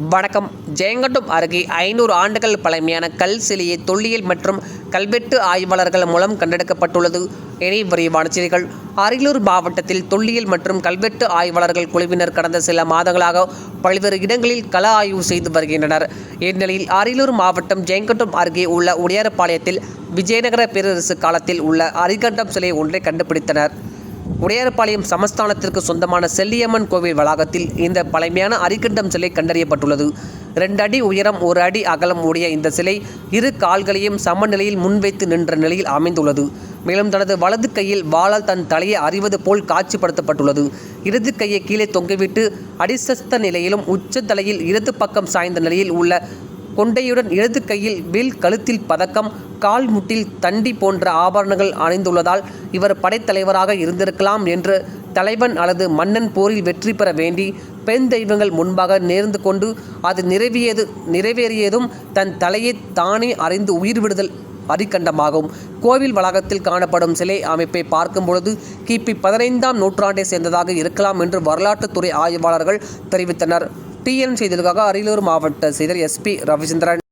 வணக்கம். ஜெயங்கொண்டம் அருகே ஐநூறு ஆண்டுகள் பழமையான கல் சிலையை தொல்லியல் மற்றும் கல்வெட்டு ஆய்வாளர்கள் மூலம் கண்டெடுக்கப்பட்டுள்ளது. இணை விரைவான செய்திகள். அரியலூர் மாவட்டத்தில் தொல்லியல் மற்றும் கல்வெட்டு ஆய்வாளர்கள் குழுவினர் கடந்த சில மாதங்களாக பல்வேறு இடங்களில் கள ஆய்வு செய்து வருகின்றனர். இந்நிலையில் அரியலூர் மாவட்டம் ஜெயங்கொண்டம் அருகே உள்ள உடையார்பாளையத்தில் விஜயநகர பேரரசு காலத்தில் உள்ள அரிகண்டம் சிலை ஒன்றை கண்டுபிடித்தனர். உடையார்பாளையம் சமஸ்தானத்திற்கு சொந்தமான செல்லியம்மன் கோவில் வளாகத்தில் இந்த பழமையான அரிக்கண்டம் சிலை கண்டறியப்பட்டுள்ளது. ரெண்டு அடி உயரம் ஒரு அடி அகலம் உடைய இந்த சிலை இரு கால்களையும் சமநிலையில் முன்வைத்து நின்ற நிலையில் அமைந்துள்ளது. மேலும் தனது வலது கையில் வாளால் தன் தலையை அறிவது போல் காட்சிப்படுத்தப்பட்டுள்ளது. இடது கையை கீழே தொங்கிவிட்டு அடிசஸ்த நிலையிலும் உச்ச தலையில் இடது பக்கம் சாய்ந்த நிலையில் உள்ள கொண்டையுடன் இடது கையில் வில் கழுத்தில் பதக்கம் கால் முட்டில் தண்டி போன்ற ஆபரணங்கள் அணிந்துள்ளதால் இவர் படைத்தலைவராக இருந்திருக்கலாம் என்று தலைவன் அல்லது மன்னன் போரில் வெற்றி பெற வேண்டி பெண் தெய்வங்கள் முன்பாக நேர்ந்து கொண்டு அது நிறைவேறியது நிறைவேறியதும் தன் தலையை தானே அறிந்து உயிர் விடுதல் அரிக்கண்டமாகும். கோவில் வளாகத்தில் காணப்படும் சிலை அமைப்பை பார்க்கும் பொழுது கிபி பதினைந்தாம் நூற்றாண்டை சேர்ந்ததாக இருக்கலாம் என்று வரலாற்றுத்துறை ஆய்வாளர்கள் தெரிவித்தனர். டிஎன் செய்திகளுக்காக அரியலூர் மாவட்ட செய்தர் எஸ்பி ரவிச்சந்திரன்.